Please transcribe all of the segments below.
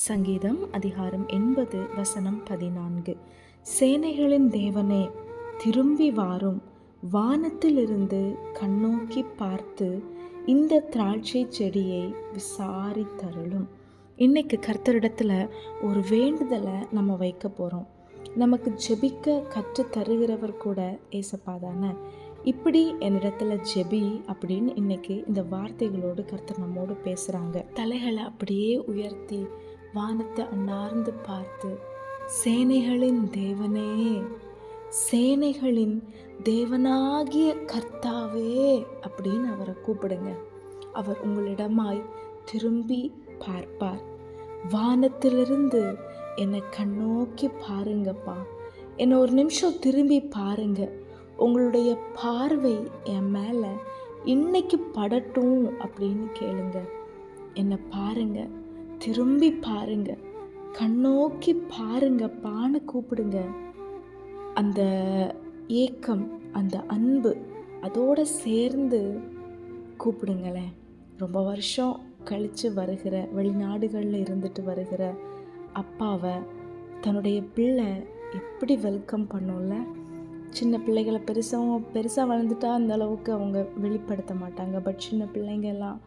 சங்கீதம் அதிகாரம் எண்பது வசனம் பதினான்கு. சேனைகளின் தேவனே திரும்பி வாரும். வானத்திலிருந்து கண்ணோக்கி பார்த்து இந்த திராட்சை செடியை விசாரித்தருளும். இன்னைக்கு கர்த்தரிடத்துல ஒரு வேண்டுதலை நம்ம வைக்க போகிறோம் நமக்கு ஜெபிக்க கற்று தருகிறவர் கூட ஏசப்பா தானே. இப்படி என்னிடத்துல ஜெபி அப்படின்னு இன்னைக்கு இந்த வார்த்தைகளோடு கர்த்தர் நம்மோடு பேசுகிறாங்க தலைகளை அப்படியே உயர்த்தி வானத்தை அண்ணார்ந்து பார்த்து சேனைகளின் தேவனே சேனைகளின் தேவனாகிய கர்த்தாவே அப்படின்னு அவரை கூப்பிடுங்க. அவர் உங்களிடமாய் திரும்பி பார்ப்பார். வானத்திலிருந்து என்னை கண்ணோக்கி பாருங்கப்பா. என்னை ஒரு நிமிஷம் திரும்பி பாருங்க. உங்களுடைய பார்வை என் மேலே இன்னைக்கு படட்டும் அப்படின்னு கேளுங்க. என்னை பாருங்கள் திரும்பி பாருங்க. கண்ணோக்கி பாருங்கப்பான்னு கூப்பிடுங்க. அந்த ஏக்கம் அந்த அன்பு அதோடு சேர்ந்து கூப்பிடுங்களேன். ரொம்ப வருஷம் கழித்து வருகிற வெளிநாடுகளில் இருந்துட்டு வருகிற அப்பாவை தன்னுடைய பிள்ளை எப்படி வெல்கம் பண்ணும்ல? சின்ன பிள்ளைகளை பெருசாக பெருசாக வளர்ந்துட்டா அந்த அளவுக்கு அவங்க வெளிப்படுத்த மாட்டாங்க. பட் சின்ன பிள்ளைங்கெல்லாம்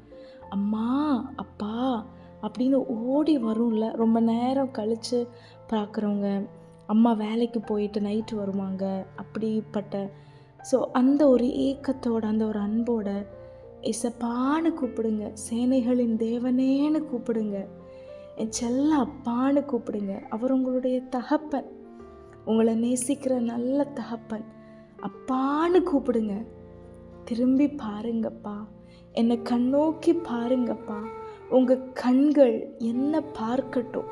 அம்மா அப்பா அப்படின்னு ஓடி வரும்ல. ரொம்ப நேரம் கழித்து பார்க்குறவங்க அம்மா வேலைக்கு போயிட்டு நைட்டு வருவாங்க. அப்படிப்பட்ட ஸோ அந்த ஒரு ஏக்கத்தோட அந்த ஒரு அன்போட இசப்பான்னு கூப்பிடுங்க. சேனைகளின் தேவனேன்னு கூப்பிடுங்க. என் செல்ல அப்பான்னு கூப்பிடுங்க. அவர் உங்களுடைய தகப்பன். உங்களை நேசிக்கிற நல்ல தகப்பன். அப்பான்னு கூப்பிடுங்க. திரும்பி பாருங்கப்பா. என்னை கண்ணோக்கி பாருங்கப்பா. உங்கள் கண்கள் என்ன பார்க்கட்டும்.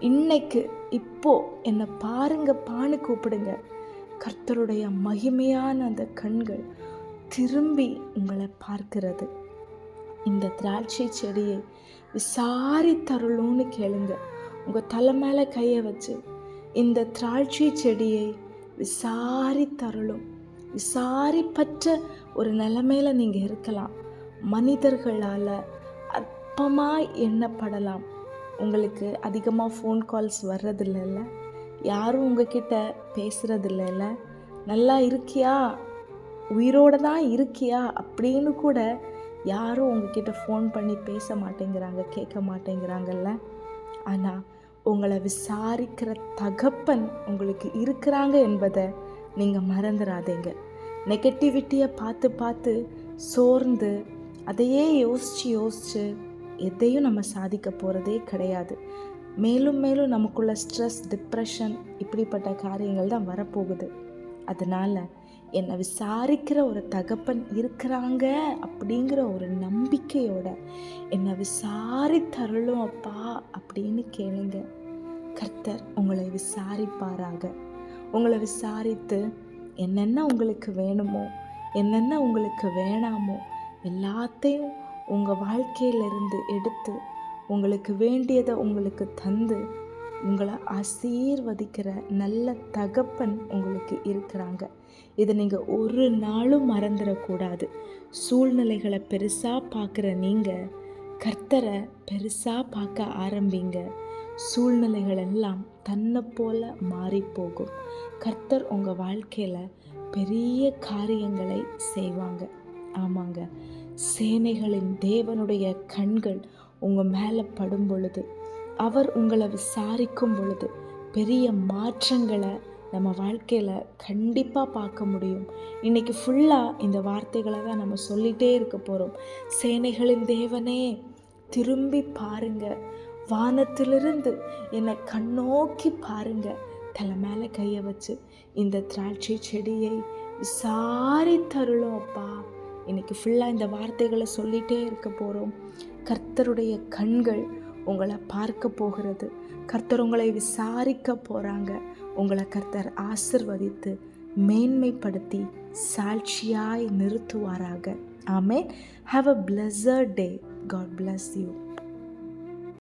இன்னைக்கு இப்போ என்னை பாருங்கப்பான்னு கூப்பிடுங்க. கர்த்தருடைய மகிமையான அந்த கண்கள் திரும்பி உங்களை பார்க்கிறது. இந்த திராட்சை செடியை விசாரித்தருளும்னு கேளுங்க. உங்கள் தலை மேலே கையை வச்சு இந்த திராட்சை செடியை விசாரித்தருளும். விசாரிப்பற்ற ஒரு நிலைமையில நீங்கள் இருக்கலாம். மனிதர்களால் அற்பமாக எண்ணப்படலாம் உங்களுக்கு அதிகமாக ஃபோன் கால்ஸ் வர்றதில்லைல்ல? யாரும் உங்ககிட்ட பேசுகிறதில்லைல்ல நல்லா இருக்கியா? உயிரோடு தான் இருக்கியா? அப்படின்னு கூட யாரும் உங்ககிட்ட ஃபோன் பண்ணி பேச மாட்டேங்கிறாங்க கேட்க மாட்டேங்கிறாங்கல்ல. ஆனால் உங்களை விசாரிக்கிற தகப்பன் உங்களுக்கு இருக்கிறாங்க என்பதை நீங்கள் மறந்துடாதீங்க நெகட்டிவிட்டியை பார்த்து பார்த்து சோர்ந்து அதையே யோசித்து யோசித்து எதையும் நம்ம சாதிக்க போகிறதே கிடையாது. மேலும் மேலும் நமக்குள்ள ஸ்ட்ரெஸ் டிப்ரெஷன் இப்படிப்பட்ட காரியங்கள் தான் வரப்போகுது. அதனால் என்னை விசாரிக்கிற ஒரு தகப்பன் இருக்கிறாங்க அப்படிங்கிற ஒரு நம்பிக்கையோட என்னை விசாரித்தருளும் அப்பா அப்படின்னு கேளுங்க. கர்த்தர் உங்களை விசாரிப்பாராக. உங்களை விசாரித்து என்னென்ன உங்களுக்கு வேணுமோ என்னென்ன உங்களுக்கு வேணாமோ எல்லாத்தையும் உங்கள் வாழ்க்கையிலிருந்து எடுத்து உங்களுக்கு வேண்டியதை உங்களுக்கு தந்து உங்களை ஆசீர்வதிக்கிற நல்ல தகப்பன் உங்களுக்கு இருக்கிறாங்க. இதை நீங்கள் ஒரு நாளும் மறந்துடக்கூடாது. சூழ்நிலைகளை பெருசாக பார்க்குற நீங்கள் கர்த்தரை பெருசாக பார்க்க ஆரம்பிங்க. சூழ்நிலைகள் எல்லாம் தன்னை போல மாறி போகும் கர்த்தர் உங்கள் வாழ்க்கையில் பெரிய காரியங்களை செய்வாங்க. ஆமாங்க. சேனைகளின் தேவனுடைய கண்கள் உங்கள் மேலே படும் பொழுது அவர் உங்களை விசாரிக்கும் பொழுது பெரிய மாற்றங்களை நம்ம வாழ்க்கையில் கண்டிப்பாக பார்க்க முடியும். இன்றைக்கி ஃபுல்லாக இந்த வார்த்தைகளை தான் நம்ம சொல்லிகிட்டே இருக்க போகிறோம் சேனைகளின் தேவனே திரும்பி பாருங்க. வானத்திலிருந்து என்னை கண்ணோக்கி பாருங்க. தலை மேலே கையை வச்சு இந்த திராட்சை செடியை விசாரித்தருளும் அப்பா. இன்னைக்கு ஃபுல்லாக இந்த வார்த்தைகளை சொல்லிகிட்டே இருக்க போகிறோம் கர்த்தருடைய கண்கள் உங்களை பார்க்க போகிறது. கர்த்தர் உங்களை விசாரிக்க போகிறாங்க உங்களை கர்த்தர் ஆசிர்வதித்து மேன்மைப்படுத்தி சாட்சியாய் நிறுத்துவாராக. Amen have a pleasure day God bless you